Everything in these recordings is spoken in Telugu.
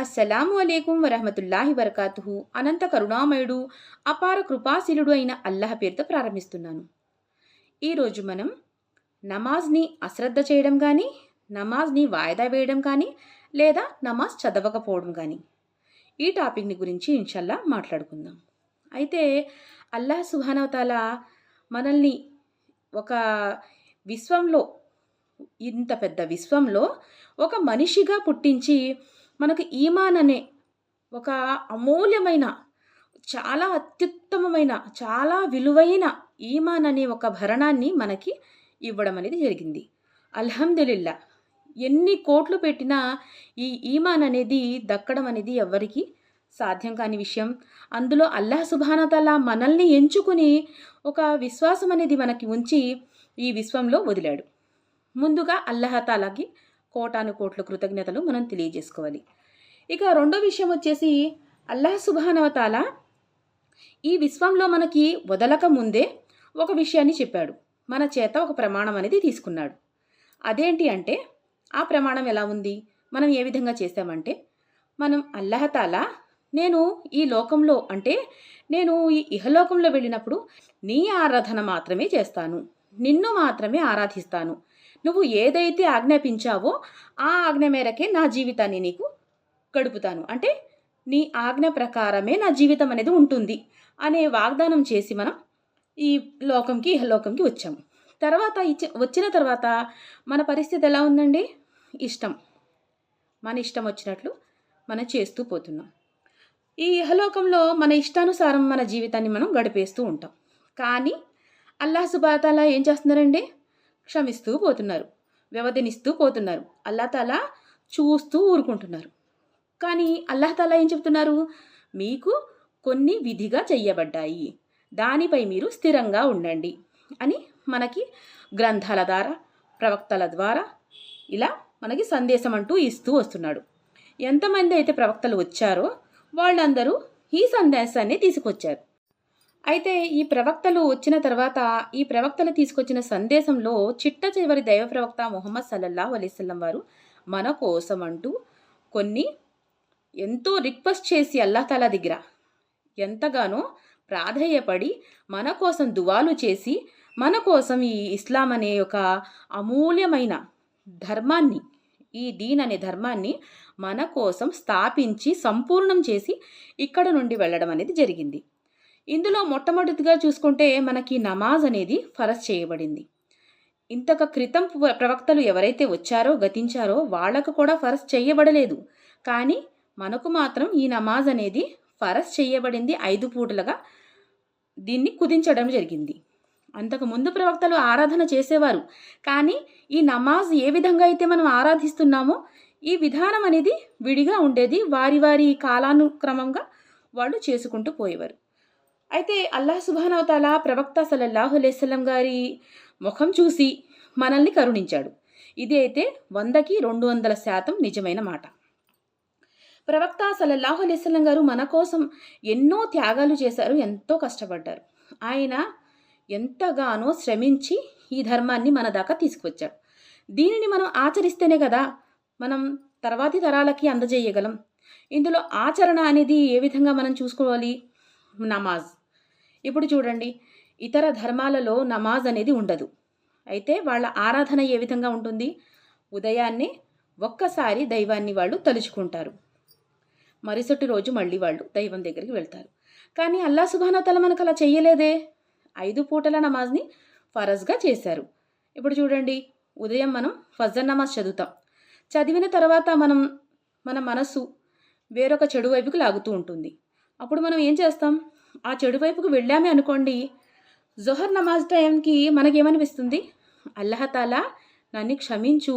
అస్సలాము అలేకుం వరహమతుల్లాహి వరకాతుహు. అనంత కరుణామయుడు అపార కృపాశీలుడు అయిన అల్లాహ్ పేరుతో ప్రారంభిస్తున్నాను. ఈరోజు మనం నమాజ్ని అశ్రద్ధ చేయడం కానీ నమాజ్ని వాయిదా వేయడం కానీ లేదా నమాజ్ చదవకపోవడం కానీ ఈ టాపిక్ని గురించి ఇన్షల్లా మాట్లాడుకుందాం. అయితే అల్లాహ్ సుహానవతాల మనల్ని ఒక విశ్వంలో ఇంత పెద్ద విశ్వంలో ఒక మనిషిగా పుట్టించి మనకు ఈమాన్ అనే ఒక అమూల్యమైన చాలా అత్యుత్తమమైన చాలా విలువైన ఈమాన్ అనే ఒక భరణాన్ని మనకి ఇవ్వడం అనేది జరిగింది. అల్హమ్దులిల్లా ఎన్ని కోట్లు పెట్టినా ఈ ఈమాన్ అనేది దక్కడం అనేది ఎవ్వరికి సాధ్యం కాని విషయం. అందులో అల్లాహ్ సుభానతల మనల్ని ఎంచుకుని ఒక విశ్వాసం అనేది మనకి ఉంచి ఈ విశ్వంలో వదిలాడు. ముందుగా అల్లహతాలాకి కోటాను కోట్ల కృతజ్ఞతలు మనం తెలియజేసుకోవాలి. ఇక రెండో విషయం వచ్చేసి అల్లాహ్ సుబానవతాల ఈ విశ్వంలో మనకి వదలక ముందే ఒక విషయాన్ని చెప్పాడు. మన చేత ఒక ప్రమాణం అనేది తీసుకున్నాడు. అదేంటి అంటే ఆ ప్రమాణం ఎలా ఉంది? మనం ఏ విధంగా చేసామంటే మనం అల్లహతాల నేను ఈ లోకంలో అంటే నేను ఈ ఇహలోకంలో వెళ్ళినప్పుడు నీ ఆరాధన మాత్రమే చేస్తాను. నిన్ను మాత్రమే ఆరాధిస్తాను. నువ్వు ఏదైతే ఆజ్ఞాపించావో ఆ ఆజ్ఞ మేరకే నా జీవితాన్ని నీకు గడుపుతాను. అంటే నీ ఆజ్ఞ ప్రకారమే నా జీవితం అనేది ఉంటుంది అనే వాగ్దానం చేసి మనం ఈ లోకంకి ఇహలోకంకి వచ్చాము. తర్వాత ఇచ్చి వచ్చిన తర్వాత మన పరిస్థితి ఎలా ఉందండి? ఇష్టం. మన ఇష్టం వచ్చినట్లు మనం చేస్తూ పోతున్నాం. ఈ ఇహలోకంలో మన ఇష్టానుసారం మన జీవితాన్ని మనం గడిపేస్తూ ఉంటాం. కానీ అల్లాహ్ సుబాతాలా ఏం చేస్తున్నారండి? క్షమిస్తూ పోతున్నారు. వ్యవధినిస్తూ పోతున్నారు. అల్లాతాలా చూస్తూ ఊరుకుంటున్నారు. కానీ అల్లాహతాలా ఏం చెప్తున్నారు? మీకు కొన్ని విధిగా చెయ్యబడ్డాయి. దానిపై మీరు స్థిరంగా ఉండండి అని మనకి గ్రంథాల ద్వారా ప్రవక్తల ద్వారా ఇలా మనకి సందేశం అంటూ ఇస్తూ వస్తున్నాడు. ఎంతమంది అయితే ప్రవక్తలు వచ్చారో వాళ్ళందరూ ఈ సందేశాన్ని తీసుకొచ్చారు. అయితే ఈ ప్రవక్తలు వచ్చిన తర్వాత ఈ ప్రవక్తలు తీసుకొచ్చిన సందేశంలో చిట్ట చివరి దైవ ప్రవక్త ముహమ్మద్ సల్లల్లా అలీస్లం వారు మన కోసం అంటూ కొన్ని ఎంతో రిక్వెస్ట్ చేసి అల్లాహతాలా దగ్గర ఎంతగానో ప్రాధేయపడి మన కోసం దువాలు చేసి మన కోసం ఈ ఇస్లాం అనే ఒక అమూల్యమైన ధర్మాన్ని ఈ దీన్ అనే ధర్మాన్ని మన కోసం స్థాపించి సంపూర్ణం చేసి ఇక్కడ నుండి వెళ్ళడం అనేది జరిగింది. ఇందులో మొట్టమొదటిగా చూసుకుంటే మనకి నమాజ్ అనేది ఫరజ్ చేయబడింది. ఇంతక క్రితం ప్రవక్తలు ఎవరైతే వచ్చారో గతించారో వాళ్ళకు కూడా ఫరజ్ చేయబడలేదు. కానీ మనకు మాత్రం ఈ నమాజ్ అనేది ఫరజ్ చేయబడింది ఐదు పూటలుగా దీన్ని కుదించడం జరిగింది. అంతకు ముందు ప్రవక్తలు ఆరాధన చేసేవారు. కానీ ఈ నమాజ్ ఏ విధంగా అయితే మనం ఆరాధిస్తున్నామో ఈ విధానం అనేది విడిగా ఉండేది. వారి వారి కాలానుక్రమంగా వాళ్ళు చేసుకుంటూ పోయేవారు. అయితే అల్లాహ్ సుబానవతాల ప్రవక్త సలల్లాహు అలైస్లం గారి ముఖం చూసి మనల్ని కరుణించాడు. ఇది అయితే వందకి రెండు వందల శాతం నిజమైన మాట. ప్రవక్త సలల్లాహు అలైస్లం గారు మన కోసం ఎన్నో త్యాగాలు చేశారు ఎంతో కష్టపడ్డారు. ఆయన ఎంతగానో శ్రమించి ఈ ధర్మాన్ని మన దాకా తీసుకువచ్చాడు. దీనిని మనం ఆచరిస్తేనే కదా మనం తర్వాతి తరాలకి అందజేయగలం. ఇందులో ఆచరణ అనేది ఏ విధంగా మనం చూసుకోవాలి? నమాజ్. ఇప్పుడు చూడండి ఇతర ధర్మాలలో నమాజ్ అనేది ఉండదు. అయితే వాళ్ళ ఆరాధన ఏ విధంగా ఉంటుంది? ఉదయాన్నే ఒక్కసారి దైవాన్ని వాళ్ళు తలుచుకుంటారు. మరుసటి రోజు మళ్ళీ వాళ్ళు దైవం దగ్గరికి వెళ్తారు. కానీ అల్లా సుభానతల మనకు అలా చేయలేదే ఐదు పూటల నమాజ్ని ఫరజ్గా చేశారు. ఇప్పుడు చూడండి ఉదయం మనం ఫజర్ నమాజ్ చదువుతాం. చదివిన తర్వాత మనం మన మనసు వేరొక చెడు వైపుకు లాగుతూ ఉంటుంది. అప్పుడు మనం ఏం చేస్తాం? ఆ చెడు వైపుకు వెళ్ళామే అనుకోండి జొహర్ నమాజ్ టైంకి మనకేమనిపిస్తుంది? అల్లహతాలా నన్ను క్షమించు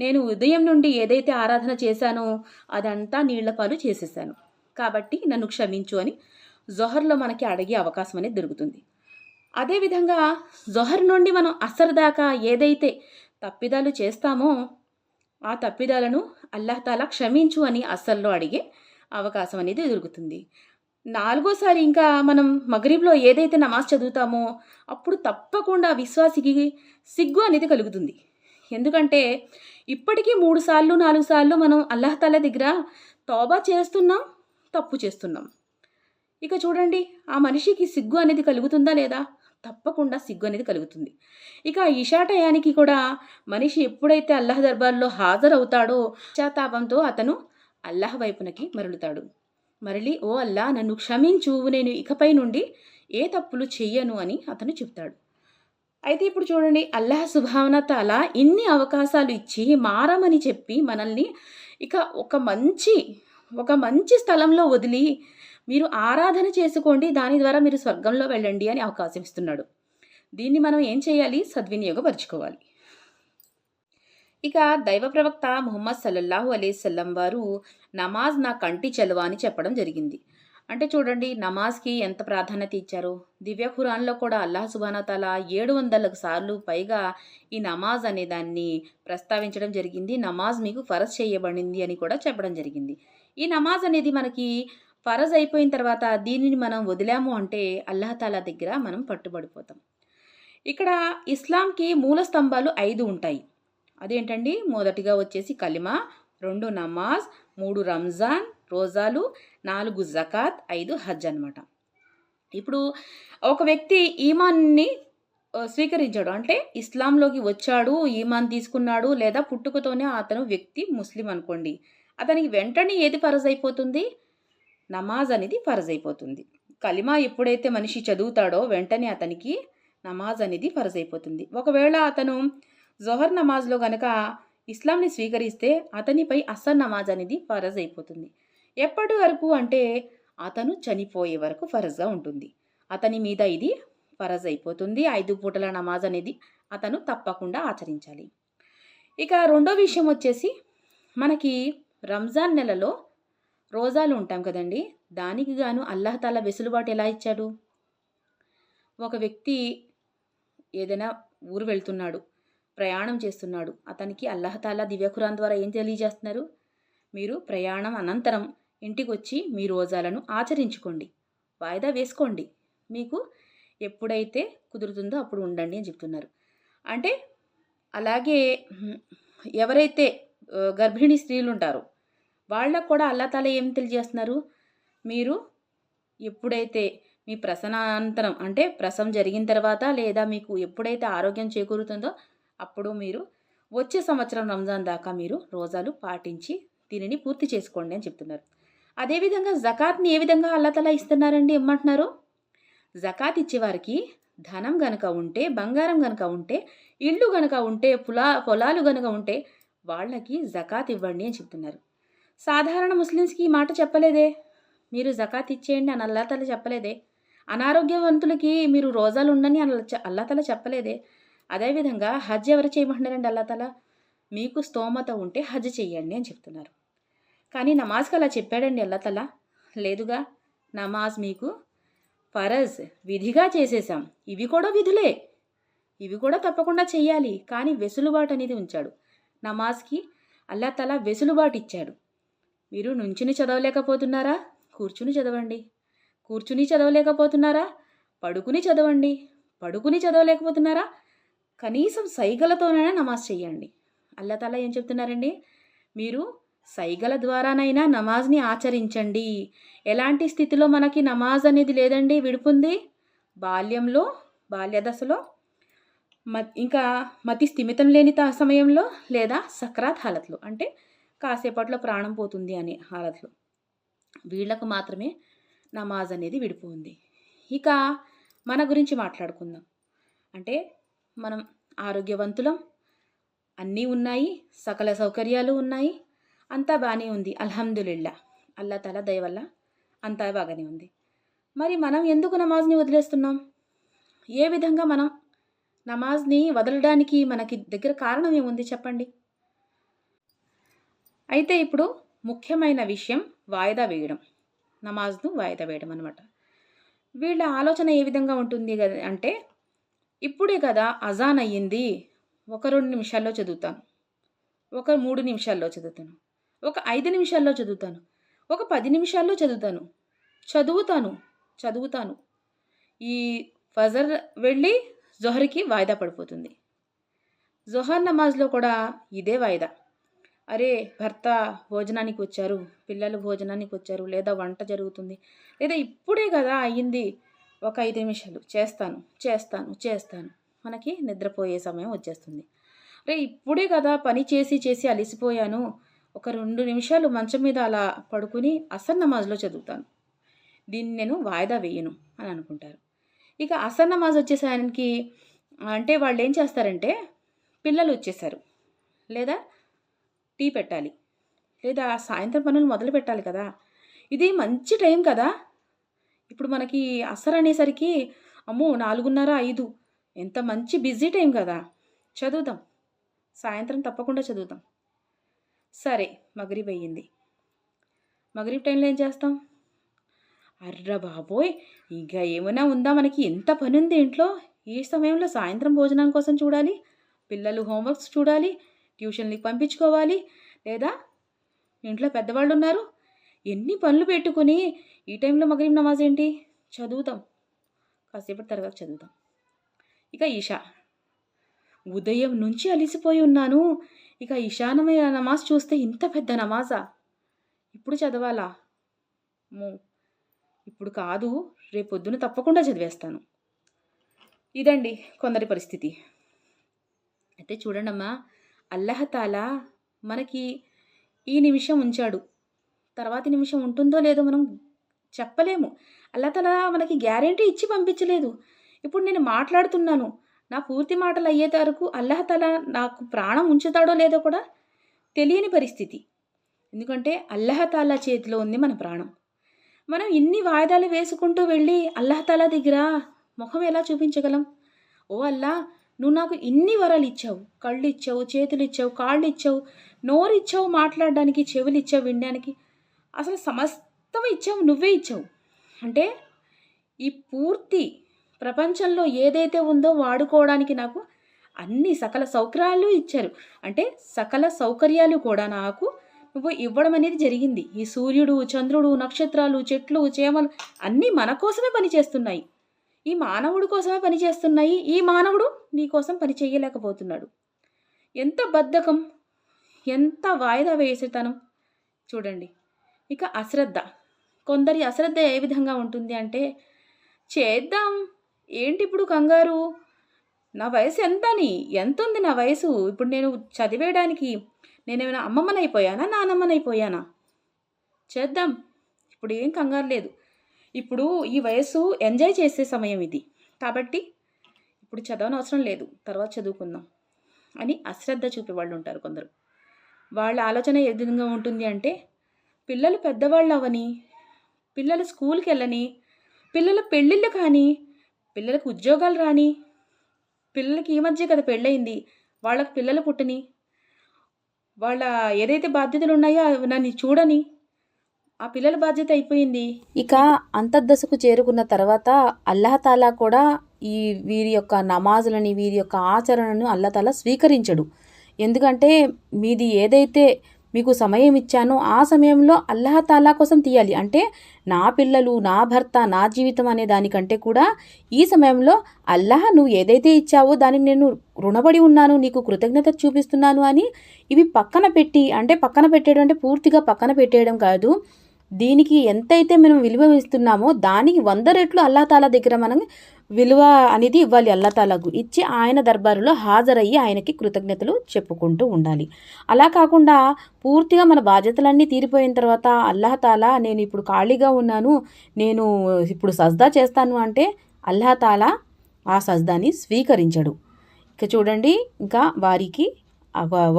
నేను ఉదయం నుండి ఏదైతే ఆరాధన చేశానో అదంతా నీళ్ళ పాలు చేసేసాను. కాబట్టి నన్ను క్షమించు అని జొహర్లో మనకి అడిగే అవకాశం అనేది దొరుకుతుంది. అదేవిధంగా జొహర్ నుండి మనం అసర్ దాకా ఏదైతే తప్పిదాలు చేస్తామో ఆ తప్పిదాలను అల్లాహతాలా క్షమించు అని అస్సల్లో అడిగే అవకాశం అనేది దొరుకుతుంది. నాలుగోసారి ఇంకా మనం మగరీబ్లో ఏదైతే నమాజ్ చదువుతామో అప్పుడు తప్పకుండా విశ్వాసికి సిగ్గు అనేది కలుగుతుంది. ఎందుకంటే ఇప్పటికీ మూడు సార్లు నాలుగు సార్లు మనం అల్లహతాల దగ్గర తోబా చేస్తున్నాం తప్పు చేస్తున్నాం. ఇక చూడండి ఆ మనిషికి సిగ్గు అనేది కలుగుతుందా లేదా? తప్పకుండా సిగ్గు అనేది కలుగుతుంది. ఇక ఇషా టయానికి కూడా మనిషి ఎప్పుడైతే అల్లాహ్ దర్బార్లో హాజరవుతాడో పశ్చాత్తాపంతో అతను అల్లాహ్ వైపునకి మరలుతాడు. మరలి ఓ అల్లా నన్ను క్షమించు నేను ఇకపై నుండి ఏ తప్పులు చెయ్యను అని అతను చెప్తాడు. అయితే ఇప్పుడు చూడండి అల్లాహ్ సుభావనత అలా ఇన్ని అవకాశాలు ఇచ్చి మారమని చెప్పి మనల్ని ఇక ఒక మంచి ఒక మంచి స్థలంలో వదిలి మీరు ఆరాధన చేసుకోండి దాని ద్వారా మీరు స్వర్గంలో వెళ్ళండి అని అవకాశం ఇస్తున్నాడు. దీన్ని మనం ఏం చేయాలి? సద్వినియోగపరుచుకోవాలి. ఇక దైవ ప్రవక్త ముహమ్మద్ సల్లల్లాహు అలీసల్లం వారు నమాజ్ నా కంటి చలువ అని చెప్పడం జరిగింది. అంటే చూడండి నమాజ్కి ఎంత ప్రాధాన్యత ఇచ్చారో. దివ్య ఖురాన్లో కూడా అల్లాహ్ సుబానతాల ఏడు వందలకు సార్లు పైగా ఈ నమాజ్ అనే దాన్ని ప్రస్తావించడం జరిగింది. నమాజ్ మీకు ఫరజ్ చేయబడింది అని కూడా చెప్పడం జరిగింది. ఈ నమాజ్ అనేది మనకి ఫరజ్ అయిపోయిన తర్వాత దీనిని మనం వదిలాము అంటే అల్లాహతాలా దగ్గర మనం పట్టుబడిపోతాం. ఇక్కడ ఇస్లాంకి మూల స్తంభాలు ఐదు ఉంటాయి. అదేంటండి? మొదటిగా వచ్చేసి కలిమా రెండు నమాజ్ మూడు రంజాన్ రోజాలు నాలుగు జకాత్ ఐదు హజ్ అనమాట ఇప్పుడు ఒక వ్యక్తి ఈమాన్ని స్వీకరించాడు. అంటే ఇస్లాంలోకి వచ్చాడు ఈమాన్ తీసుకున్నాడు లేదా పుట్టుకతోనే అతను వ్యక్తి ముస్లిం అనుకోండి అతనికి వెంటనే ఏది ఫరజ్ అయిపోతుంది? నమాజ్ అనేది ఫరజ్ అయిపోతుంది. కలిమా ఎప్పుడైతే మనిషి చదువుతాడో వెంటనే అతనికి నమాజ్ అనేది ఫరజ్ అయిపోతుంది. ఒకవేళ అతను జొహర్ నమాజ్లో గనక ఇస్లాంని స్వీకరిస్తే అతనిపై అస్సర్ నమాజ్ అనేది ఫరజ్ అయిపోతుంది. ఎప్పటి వరకు అంటే అతను చనిపోయే వరకు ఫరజ్గా ఉంటుంది. అతని మీద ఇది ఫరజ్ అయిపోతుంది. ఐదు పూటల నమాజ్ అనేది అతను తప్పకుండా ఆచరించాలి. ఇక రెండో విషయం వచ్చేసి మనకి రంజాన్ నెలలో రోజాలు ఉంటాం కదండి. దానికి గాను అల్లహతాల వెసులుబాటు ఎలా ఇచ్చాడు? ఒక వ్యక్తి ఏదైనా ఊరు వెళ్తున్నాడు. ప్రయాణం చేస్తున్నాడు. అతనికి అల్లహతాలా దివ్యఖురాన్ ద్వారా ఏం తెలియజేస్తున్నారు? మీరు ప్రయాణం అనంతరం ఇంటికి వచ్చి మీ రోజాలను ఆచరించుకోండి. వాయిదా వేసుకోండి. మీకు ఎప్పుడైతే కుదురుతుందో అప్పుడు ఉండండి అని చెప్తున్నారు. అంటే అలాగే ఎవరైతే గర్భిణీ స్త్రీలు ఉంటారో వాళ్ళకు కూడా అల్లాతాల ఏం తెలియజేస్తున్నారు? మీరు ఎప్పుడైతే మీ ప్రసనానంతరం అంటే ప్రసవం జరిగిన తర్వాత లేదా మీకు ఎప్పుడైతే ఆరోగ్యం చేకూరుతుందో అప్పుడు మీరు వచ్చే సంవత్సరం రంజాన్ దాకా మీరు రోజాలు పాటించి దీనిని పూర్తి చేసుకోండి అని చెప్తున్నారు. అదేవిధంగా జకాత్ని ఏ విధంగా అల్లతల ఇస్తున్నారండి? ఏమంటున్నారు? జకాత్ ఇచ్చేవారికి ధనం గనక ఉంటే బంగారం గనక ఉంటే ఇళ్ళు గనక ఉంటే పొలా పొలాలు గనక ఉంటే వాళ్ళకి జకాత్ ఇవ్వండి అని చెప్తున్నారు. సాధారణ ముస్లిమ్స్కి ఈ మాట చెప్పలేదే? మీరు జకాత్ ఇచ్చేయండి అని అల్లాతల చెప్పలేదే? అనారోగ్యవంతులకి మీరు రోజాలు ఉండని అల్లా అల్లాతల చెప్పలేదే? అదేవిధంగా హజ్ ఎవరు చేయమంటున్నారండి అల్లాతల? మీకు స్తోమత ఉంటే హజ్ చెయ్యండి అని చెప్తున్నారు. కానీ నమాజ్కి అలా చెప్పాడండి అల్లాతల? లేదుగా నమాజ్ మీకు ఫరజ్ విధిగా చేసేసాం ఇవి కూడా విధులే. ఇవి కూడా తప్పకుండా చెయ్యాలి కానీ వెసులుబాటు అనేది ఉంచాడు. నమాజ్కి అల్లా తల వెసులుబాటు ఇచ్చాడు. మీరు నుంచుని చదవలేకపోతున్నారా? కూర్చుని చదవండి. కూర్చుని చదవలేకపోతున్నారా? పడుకుని చదవండి. పడుకుని చదవలేకపోతున్నారా? కనీసం సైగలతోనైనా నమాజ్ చేయండి అల్లతల ఏం చెప్తున్నారండి? మీరు సైగల ద్వారానైనా నమాజ్ని ఆచరించండి. ఎలాంటి స్థితిలో మనకి నమాజ్ అనేది లేదండి విడుపుంది? బాల్యంలో బాల్యదశలో? మ ఇంకా మతి స్థిమితం లేని త- సమయంలో లేదా సక్రాత్ హాలత్లో? అంటే కాసేపట్లో ప్రాణం పోతుంది అనే హాలత్లో. వీళ్ళకు మాత్రమే నమాజ్ అనేది విడిపోయింది ఉంది. ఇక మన గురించి మాట్లాడుకుందాం. అంటే మనం ఆరోగ్యవంతులం. అన్నీ ఉన్నాయి సకల సౌకర్యాలు ఉన్నాయి. అంతా బాగానే ఉంది అల్హమ్దులిల్లా. అల్లా తల దయవల్ల అంతా బాగానే ఉంది. మరి మనం ఎందుకు నమాజ్ని వదిలేస్తున్నాం? ఏ విధంగా మనం నమాజ్ని వదలడానికి మనకి దగ్గర కారణం ఏముంది చెప్పండి? అయితే ఇప్పుడు ముఖ్యమైన విషయం వాయిదా వేయడం. నమాజ్ను వాయిదా వేయడం అనమాట వీళ్ళ ఆలోచన ఏ విధంగా ఉంటుంది కదా అంటే ఇప్పుడే కదా అజాన్ అయ్యింది. ఒక రెండు నిమిషాల్లో చదువుతాను. ఒక మూడు నిమిషాల్లో చదువుతాను. ఒక ఐదు నిమిషాల్లో చదువుతాను. ఒక పది నిమిషాల్లో చదువుతాను. చదువుతాను. చదువుతాను. ఈ ఫజర్ వెళ్ళి జొహర్కి వాయిదా పడిపోతుంది. జొహర్ నమాజ్లో కూడా ఇదే వాయిదా. అరే భర్త భోజనానికి వచ్చారు. పిల్లలు భోజనానికి వచ్చారు. లేదా వంట జరుగుతుంది. లేదా ఇప్పుడే కదా అయ్యింది. ఒక ఐదు నిమిషాలు. చేస్తాను చేస్తాను చేస్తాను. మనకి నిద్రపోయే సమయం వచ్చేస్తుంది. రే ఇప్పుడే కదా పని చేసి చేసి అలిసిపోయాను. ఒక రెండు నిమిషాలు మంచం మీద అలా పడుకుని అసర్ నమాజ్లో చదువుతాను. దీన్ని నేను వాయిదా వేయను అని అనుకుంటారు. ఇక అసర్ నమాజ్ వచ్చేసరికి అంటే వాళ్ళు ఏం చేస్తారంటే పిల్లలు వచ్చేసారు. లేదా టీ పెట్టాలి. లేదా సాయంత్రం పనులు మొదలు పెట్టాలి కదా. ఇది మంచి టైం కదా. ఇప్పుడు మనకి అసర్ అనేసరికి అమ్మో నాలుగున్నర ఐదు. ఎంత మంచి బిజీ టైం కదా. చదువుదాం. సాయంత్రం తప్పకుండా చదువుతాం సరే మగరీబ్ అయ్యింది. మగరీబ్ టైంలో ఏం చేస్తాం? అర్ర బాబోయ్! ఇంకా ఏమైనా ఉందా మనకి? ఎంత పని ఉంది ఇంట్లో? ఈ సమయంలో సాయంత్రం భోజనం కోసం చూడాలి పిల్లలు హోంవర్క్స్ చూడాలి ట్యూషన్లకి పంపించుకోవాలి లేదా ఇంట్లో పెద్దవాళ్ళు ఉన్నారు ఎన్ని పనులు పెట్టుకొని ఈ టైంలో మగరీం నమాజ్ ఏంటి? చదువుతాం. కాసేపటి తర్వాత చదువుతాం. ఇక ఈషా. ఉదయం నుంచి అలిసిపోయి ఉన్నాను. ఇక ఈశానమయ నమాజ్ చూస్తే ఇంత పెద్ద నమాజా? ఇప్పుడు చదవాలా? ఇప్పుడు కాదు రేపొద్దున తప్పకుండా చదివేస్తాను. ఇదండి కొందరి పరిస్థితి. అయితే చూడండమ్మా అల్లహతాలా మనకి ఈ నిమిషం ఉంచాడు. తర్వాతి నిమిషం ఉంటుందో లేదో మనం చెప్పలేము. అల్లతలా మనకి గ్యారెంటీ ఇచ్చి పంపించలేదు. ఇప్పుడు నేను మాట్లాడుతున్నాను. నా పూర్తి మాటలు అయ్యే వరకు అల్లహతల నాకు ప్రాణం ఉంచుతాడో లేదో కూడా తెలియని పరిస్థితి. ఎందుకంటే అల్లహతాలా చేతిలో ఉంది మన ప్రాణం. మనం ఇన్ని వాయిదాలు వేసుకుంటూ వెళ్ళి అల్లహతాలా దగ్గర ముఖం ఎలా చూపించగలం? ఓ అల్లా నువ్వు నాకు ఇన్ని వరాలు ఇచ్చావు. కళ్ళు ఇచ్చావు చేతులు ఇచ్చావు కాళ్ళు ఇచ్చావు నోరు ఇచ్చావు మాట్లాడడానికి చెవులు ఇచ్చావు వినడానికి. అసలు సమస్తం ఇచ్చావు నువ్వే ఇచ్చావు. అంటే ఈ పూర్తి ప్రపంచంలో ఏదైతే ఉందో వాడుకోవడానికి నాకు అన్ని సకల సౌకర్యాలు ఇచ్చారు. అంటే సకల సౌకర్యాలు కూడా నాకు నువ్వు ఇవ్వడం అనేది జరిగింది. ఈ సూర్యుడు చంద్రుడు నక్షత్రాలు చెట్లు చేమలు అన్నీ మన కోసమే పనిచేస్తున్నాయి. ఈ మానవుడి కోసమే పనిచేస్తున్నాయి. ఈ మానవుడు నీ కోసం పని చేయలేకపోతున్నాడు. ఎంత బద్ధకం ఎంత వాయిదా వేసేతనం. చూడండి. ఇక అశ్రద్ధ. కొందరి అశ్రద్ధ ఏ విధంగా ఉంటుంది అంటే చేద్దాం. ఏంటి ఇప్పుడు కంగారు? నా వయసు ఎంతని? ఎంత ఉంది నా వయసు? ఇప్పుడు నేను చదివేయడానికి నేనేమైనా అమ్మమ్మనైపోయానా? నానమ్మనైపోయానా? చేద్దాం. ఇప్పుడు ఏం కంగారు లేదు. ఇప్పుడు ఈ వయసు ఎంజాయ్ చేసే సమయం ఇది. కాబట్టి ఇప్పుడు చదవనవసరం లేదు. తర్వాత చదువుకుందాం. అని అశ్రద్ధ చూపే వాళ్ళు ఉంటారు కొందరు. వాళ్ళ ఆలోచన ఏ విధంగా ఉంటుంది అంటే పిల్లలు పెద్దవాళ్ళు అవని పిల్లలు స్కూల్కి వెళ్ళని పిల్లల పెళ్ళిళ్ళు కానీ పిల్లలకు ఉద్యోగాలు రాని పిల్లలకి ఈ మధ్య కదా పెళ్ళయింది వాళ్ళకి పిల్లలు పుట్టని వాళ్ళ ఏదైతే బాధ్యతలు ఉన్నాయో అవి నన్ను చూడని ఆ పిల్లల బాధ్యత అయిపోయింది. ఇక అంతర్దశకు చేరుకున్న తర్వాత అల్లహతాలా కూడా ఈ వీరి యొక్క నమాజులని వీరి యొక్క ఆచరణను అల్లతాలా స్వీకరించడు. ఎందుకంటే మీది ఏదైతే మీకు సమయం ఇచ్చానో. ఆ సమయంలో అల్లహతాలా కోసం తీయాలి. అంటే నా పిల్లలు నా భర్త నా జీవితం అనే దానికంటే కూడా ఈ సమయంలో అల్లహ నువ్వు ఏదైతే ఇచ్చావో దాన్ని నేను రుణపడి ఉన్నాను నీకు కృతజ్ఞత చూపిస్తున్నాను అని ఇవి పక్కన పెట్టి అంటే పక్కన పెట్టేయడం అంటే పూర్తిగా పక్కన పెట్టేయడం కాదు. దీనికి ఎంతైతే మనం విలువ ఇస్తున్నామో దానికి వంద రెట్లు అల్లాతాలా దగ్గర మనం విలువ అనేది ఇవ్వాలి అల్లతాలకు ఇచ్చి ఆయన దర్బారులో హాజరయ్యి ఆయనకి కృతజ్ఞతలు చెప్పుకుంటూ ఉండాలి. అలా కాకుండా పూర్తిగా మన బాధ్యతలన్నీ తీరిపోయిన తర్వాత అల్లహతాలా నేను ఇప్పుడు ఖాళీగా ఉన్నాను నేను ఇప్పుడు సజ్దా చేస్తాను అంటే అల్లహతాలా ఆ సజ్దాని స్వీకరించడు. ఇక చూడండి ఇంకా వారికి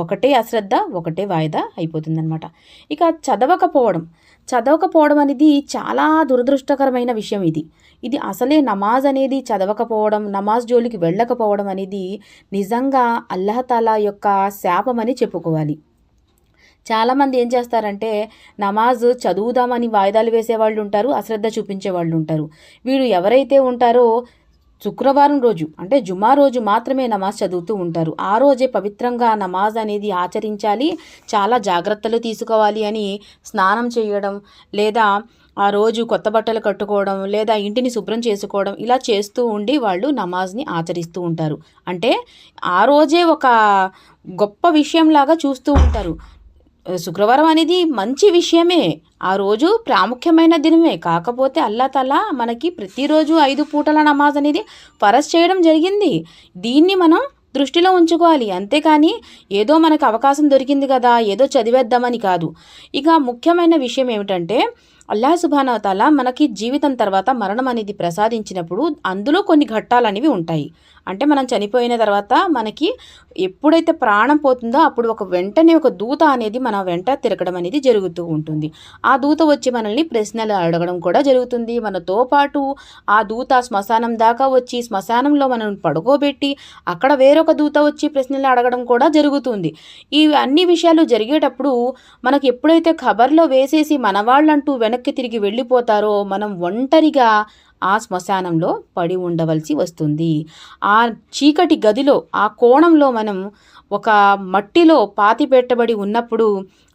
ఒకటే అశ్రద్ధ ఒకటే వాయిదా అయిపోతుందన్నమాట. ఇక చదవకపోవడం. చదవకపోవడం అనేది చాలా దురదృష్టకరమైన విషయం ఇది. ఇది అసలే నమాజ్ అనేది చదవకపోవడం నమాజ్ జోలికి వెళ్ళకపోవడం అనేది నిజంగా అల్లహతాలా యొక్క శాపమని చెప్పుకోవాలి. చాలామంది ఏం చేస్తారంటే నమాజ్ చదువుదామని వాయిదాలు వేసేవాళ్ళు ఉంటారు అశ్రద్ధ చూపించే వాళ్ళు ఉంటారు. వీడు ఎవరైతే ఉంటారో శుక్రవారం రోజు అంటే జుమా రోజు మాత్రమే నమాజ్ చదువుతూ ఉంటారు. ఆ రోజే పవిత్రంగా నమాజ్ అనేది ఆచరించాలి చాలా జాగ్రత్తలు తీసుకోవాలి అని స్నానం చేయడం లేదా ఆ రోజు కొత్త బట్టలు కట్టుకోవడం లేదా ఇంటిని శుభ్రం చేసుకోవడం ఇలా చేస్తూ ఉండి వాళ్ళు నమాజ్ని ఆచరిస్తూ ఉంటారు. అంటే ఆ రోజే ఒక గొప్ప విషయంలాగా చూస్తూ ఉంటారు. శుక్రవారం అనేది మంచి విషయమే. ఆ రోజు ప్రాముఖ్యమైన దినమే. కాకపోతే అల్లాతలా మనకి ప్రతిరోజు ఐదు పూటల నమాజ్ అనేది ఫరస్ చేయడం జరిగింది. దీన్ని మనం దృష్టిలో ఉంచుకోవాలి. అంతేకాని ఏదో మనకు అవకాశం దొరికింది కదా ఏదో చదివేద్దామని కాదు. ఇక ముఖ్యమైన విషయం ఏమిటంటే అల్లాహ్ సుబానవతాల మనకి జీవితం తర్వాత మరణం అనేది ప్రసాదించినప్పుడు అందులో కొన్ని ఘట్టాలు అనేవి ఉంటాయి. అంటే మనం చనిపోయిన తర్వాత మనకి ఎప్పుడైతే ప్రాణం పోతుందో అప్పుడు ఒక వెంటనే ఒక దూత అనేది మన వెంట తిరగడం అనేది జరుగుతూ ఉంటుంది. ఆ దూత వచ్చి మనల్ని ప్రశ్నలు అడగడం కూడా జరుగుతుంది. మనతో పాటు ఆ దూత శ్మశానం దాకా వచ్చి శ్మశానంలో మనం పడుకోబెట్టి అక్కడ వేరొక దూత వచ్చి ప్రశ్నలు అడగడం కూడా జరుగుతుంది. ఈ అన్ని విషయాలు జరిగేటప్పుడు మనకి ఎప్పుడైతే ఖబర్లో వేసేసి మన వాళ్ళంటూ వెనక్కి తిరిగి వెళ్ళిపోతారో మనం ఒంటరిగా ఆ శ్మశానంలో పడి ఉండవలసి వస్తుంది. ఆ చీకటి గదిలో ఆ కోణంలో మనం ఒక మట్టిలో పాతి పెట్టబడి ఉన్నప్పుడు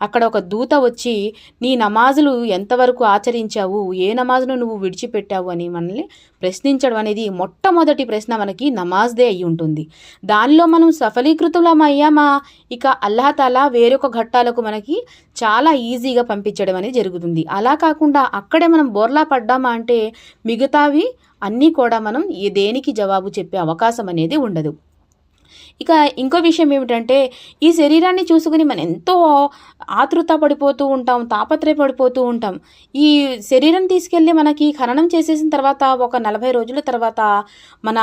అక్కడ ఒక దూత వచ్చి నీ నమాజులు ఎంతవరకు ఆచరించావు? ఏ నమాజును నువ్వు విడిచిపెట్టావు? అని మనల్ని ప్రశ్నించడం అనేది మొట్టమొదటి ప్రశ్న మనకి నమాజ్దే అయి ఉంటుంది. దానిలో మనం సఫలీకృతులం అయ్యామా? ఇక అల్లాహతాలా వేరొక ఘట్టాలకు మనకి చాలా ఈజీగా పంపించడం అనేది జరుగుతుంది. అలా కాకుండా అక్కడే మనం బోర్లా పడ్డామా అంటే మిగతావి అన్నీ కూడా మనం దేనికి జవాబు చెప్పే అవకాశం అనేది ఉండదు. ఇక ఇంకో విషయం ఏమిటంటే ఈ శరీరాన్ని చూసుకుని మనం ఎంతో ఆతృత పడిపోతూ ఉంటాం తాపత్రయపడిపోతూ ఉంటాం. ఈ శరీరం తీసుకెళ్ళి మనకి ఖననం చేసేసిన తర్వాత ఒక నలభై రోజుల తర్వాత మన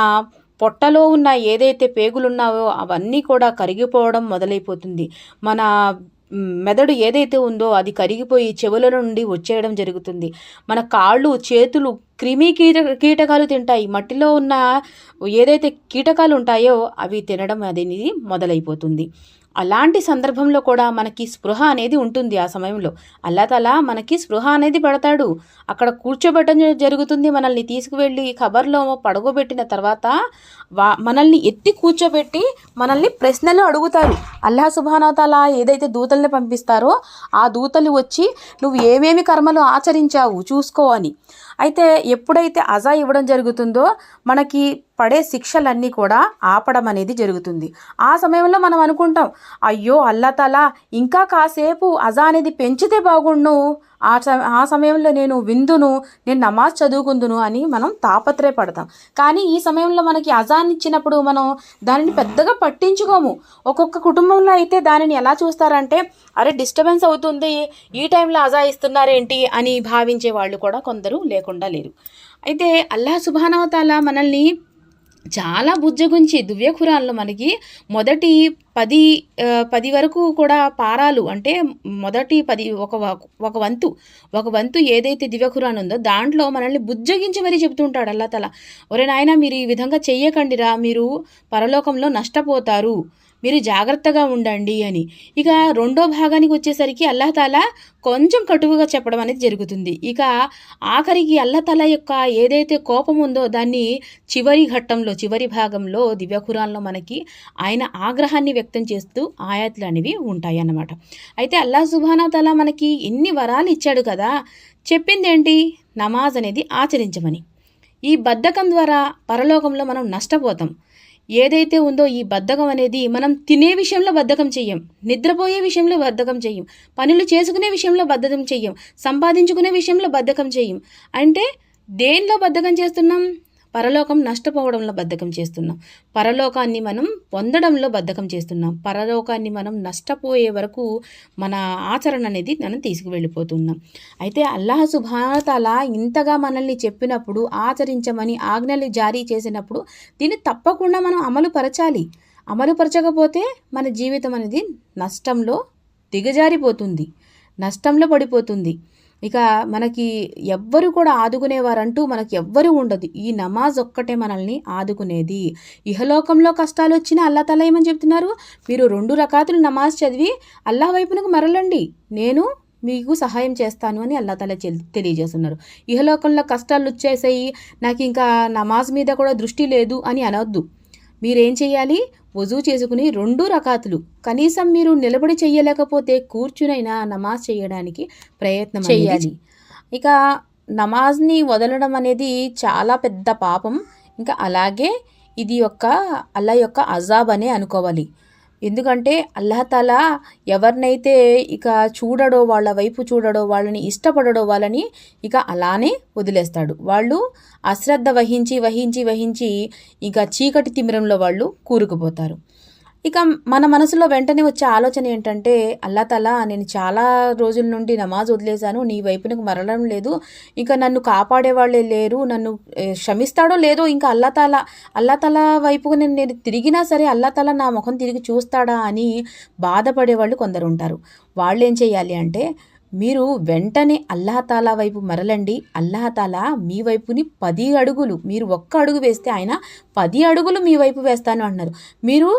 పొట్టలో ఉన్న ఏదైతే పేగులు ఉన్నావో అవన్నీ కూడా కరిగిపోవడం మొదలైపోతుంది. మన మెదడు ఏదైతే ఉందో అది కరిగిపోయి చెవుల నుండి వచ్చేయడం జరుగుతుంది. మన కాళ్ళు చేతులు క్రిమి కీట కీటకాలు తింటాయి. మట్టిలో ఉన్న ఏదైతే కీటకాలు ఉంటాయో అవి తినడం అనేది మొదలైపోతుంది. అలాంటి సందర్భంలో కూడా మనకి స్పృహ అనేది ఉంటుంది ఆ సమయంలో. అల్లాతలా మనకి స్పృహ అనేది పెడతాడు. అక్కడ కూర్చోబెట్టడం జరుగుతుంది. మనల్ని తీసుకువెళ్ళి ఖబర్లో పడగొబెట్టిన తర్వాత వా మనల్ని ఎత్తి కూర్చోబెట్టి మనల్ని ప్రశ్నలు అడుగుతారు. అల్లా సుభానవతాల ఏదైతే దూతల్ని పంపిస్తారో ఆ దూతలు వచ్చి నువ్వు ఏమేమి కర్మలు ఆచరించావు? చూసుకో అని. అయితే ఎప్పుడైతే అజా ఇవ్వడం జరుగుతుందో మనకి పడే శిక్షలన్నీ కూడా ఆపడం అనేది జరుగుతుంది. ఆ సమయంలో మనం అనుకుంటాం అయ్యో అల్లతలా ఇంకా కాసేపు అజా అనేది పెంచితే బాగుండు. ఆ ఆ సమయంలో నేను విందును నేను నమాజ్ చదువుకుందును అని మనం తాపత్రయపడతాం. కానీ ఈ సమయంలో మనకి అజాన్ ఇచ్చినప్పుడు మనం దానిని పెద్దగా పట్టించుకోము. ఒక్కొక్క కుటుంబంలో అయితే దానిని ఎలా చూస్తారంటే అరే డిస్టర్బెన్స్ అవుతుంది ఈ టైంలో అజా ఇస్తున్నారేంటి అని భావించే వాళ్ళు కూడా కొందరు లేకుండా లేరు. అయితే అల్లాహ్ సుబానవతాల మనల్ని చాలా బుజ్జగుంచి దివ్య ఖురాన్లో మనకి మొదటి పది పది వరకు కూడా పారాలు అంటే మొదటి పది ఒక ఒక వంతు ఒక వంతు ఏదైతే దివ్యఖురాన్ ఉందో దాంట్లో మనల్ని బుజ్జగించి మరీ చెబుతుంటాడు అల్లా తల. ఒరే నాయన మీరు ఈ విధంగా చెయ్యకండిరా మీరు పరలోకంలో నష్టపోతారు. మీరు జాగ్రత్తగా ఉండండి అని. ఇక రెండో భాగానికి వచ్చేసరికి అల్లహతాలా కొంచెం కటువుగా చెప్పడం అనేది జరుగుతుంది. ఇక ఆఖరికి అల్లతల యొక్క ఏదైతే కోపం ఉందో దాన్ని చివరి ఘట్టంలో చివరి భాగంలో దివ్య ఖురాన్లో మనకి ఆయన ఆగ్రహాన్ని వ్యక్తం చేస్తూ ఆయాతులు అనేవి ఉంటాయి అన్నమాట. అయితే అల్లా సుబానా మనకి ఎన్ని వరాలు ఇచ్చాడు కదా? చెప్పింది ఏంటి? నమాజ్ అనేది ఆచరించమని. ఈ బద్ధకం ద్వారా పరలోకంలో మనం నష్టపోతాం. ఏదైతే ఉందో ఈ బద్ధకం అనేది మనం తినే విషయంలో బద్ధకం చెయ్యం నిద్రపోయే విషయంలో బద్ధకం చెయ్యం పనులు చేసుకునే విషయంలో బద్ధకం చెయ్యం సంపాదించుకునే విషయంలో బద్ధకం చెయ్యం అంటే దేనిలో బద్ధకం చేస్తున్నాం? పరలోకం నష్టపోవడంలో బద్ధకం చేస్తున్నాం. పరలోకాన్ని మనం పొందడంలో బద్ధకం చేస్తున్నాం. పరలోకాన్ని మనం నష్టపోయే వరకు మన ఆచరణ అనేది మనం తీసుకువెళ్ళిపోతున్నాం. అయితే అల్లాహ్ సుభానతల ఇంతగా మనల్ని చెప్పినప్పుడు ఆచరించమని ఆజ్ఞలు జారీ చేసినప్పుడు దీన్ని తప్పకుండా మనం అమలు పరచాలి. అమలు పరచకపోతే మన జీవితం అనేది నష్టంలో దిగజారిపోతుంది. నష్టంలో పడిపోతుంది. ఇక మనకి ఎవ్వరు కూడా ఆదుకునేవారంటూ మనకి ఎవ్వరు ఉండదు. ఈ నమాజ్ ఒక్కటే మనల్ని ఆదుకునేది. ఇహలోకంలో కష్టాలు వచ్చినా అల్లా తల ఏమని చెప్తున్నారు? మీరు రెండు రకాతులు నమాజ్ చదివి అల్లా వైపునకు మరలండి. నేను మీకు సహాయం చేస్తాను అని అల్లా తల తెలియజేస్తున్నారు. ఇహలోకంలో కష్టాలు వచ్చేసాయి. నాకు ఇంకా నమాజ్ మీద కూడా దృష్టి లేదు అని అనొద్దు. మీరేం చేయాలి వజూ చేసుకుని రెండు రకాతులు. కనీసం మీరు నిలబడి చెయ్యలేకపోతే కూర్చునైనా నమాజ్ చేయడానికి ప్రయత్నం చేయాలి ఇక నమాజ్ని వదలడం అనేది చాలా పెద్ద పాపం. ఇంకా అలాగే ఇది యొక్క అల్లా యొక్క అజాబ్ అనే అనుకోవాలి. ఎందుకంటే అల్లహతలా ఎవరినైతే ఇక చూడడో వాళ్ళ వైపు చూడడో వాళ్ళని ఇష్టపడడో వాళ్ళని ఇక అలానే వదిలేస్తాడు. వాళ్ళు అశ్రద్ధ వహించి వహించి వహించి ఇక చీకటి తిమిరంలో వాళ్ళు కూరుకుపోతారు. ఇక మన మనసులో వెంటనే వచ్చే ఆలోచన ఏంటంటే అల్లా తలా నేను చాలా రోజుల నుండి నమాజ్ వదిలేశాను నీ వైపునకు మరలడం లేదు. ఇంకా నన్ను కాపాడే వాళ్ళే లేరు నన్ను క్షమిస్తాడో లేదో ఇంకా అల్లా తల అల్లా తల వైపుకు నేను నేను తిరిగినా సరే అల్లా తల నా ముఖం తిరిగి చూస్తాడా అని బాధపడే వాళ్ళు కొందరు ఉంటారు. వాళ్ళు ఏం చేయాలి అంటే మీరు వెంటనే అల్లాహతాలా వైపు మరలండి. అల్లాహతాలా మీ వైపుని పది అడుగులు మీరు ఒక్క అడుగు వేస్తే ఆయన పది అడుగులు మీ వైపు వేస్తాను అంటున్నారు. మీరు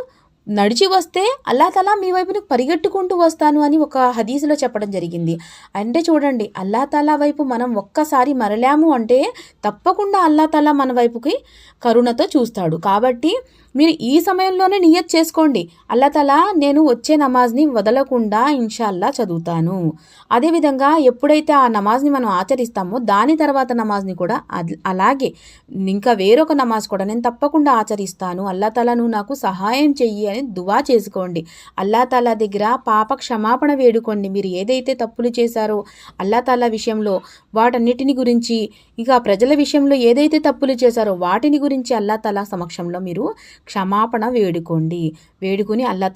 నడిచి వస్తే అల్లాహతాలా మీ వైపును పరిగెట్టుకుంటూ వస్తాను అని ఒక హదీసులో చెప్పడం జరిగింది. అంటే చూడండి అల్లాహతాలా వైపు మనం ఒక్కసారి మరలాము అంటే తప్పకుండా అల్లాహతాలా మన వైపుకి కరుణతో చూస్తాడు. కాబట్టి మీరు ఈ సమయంలోనే నియత్ చేసుకోండి. అల్లతలా నేను వచ్చే నమాజ్ని వదలకుండా ఇన్షాల్లా చదువుతాను. అదేవిధంగా ఎప్పుడైతే ఆ నమాజ్ని మనం ఆచరిస్తామో దాని తర్వాత నమాజ్ని కూడా అలాగే ఇంకా వేరొక నమాజ్ కూడా నేను తప్పకుండా ఆచరిస్తాను. అల్లా నువ్వు నాకు సహాయం చెయ్యి అని దువా చేసుకోండి. అల్లాతలా దగ్గర పాప క్షమాపణ వేడుకోండి. మీరు ఏదైతే తప్పులు చేశారో అల్లాతలా విషయంలో వాటన్నిటిని గురించి ఇక ప్రజల విషయంలో ఏదైతే తప్పులు చేశారో వాటిని గురించి అల్లాతలా సమక్షంలో మీరు క్షమాపణ వేడుకోండి. వేడుకుని అల్లా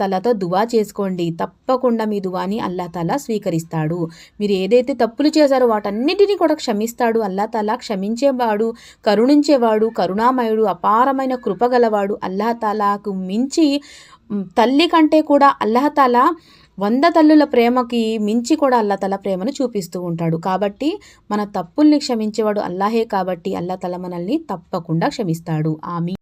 దువా చేసుకోండి. తప్పకుండా మీ దువాని అల్లా స్వీకరిస్తాడు. మీరు ఏదైతే తప్పులు చేశారో వాటన్నిటినీ కూడా క్షమిస్తాడు. అల్లా క్షమించేవాడు కరుణించేవాడు కరుణామయుడు అపారమైన కృపగలవాడు అల్లా మించి తల్లి కంటే కూడా అల్లాహతాలా వంద తల్లుల ప్రేమకి మించి కూడా అల్లతల ప్రేమను చూపిస్తూ ఉంటాడు. కాబట్టి మన తప్పుల్ని క్షమించేవాడు అల్లాహే కాబట్టి అల్లతల మనల్ని తప్పకుండా క్షమిస్తాడు. ఆమె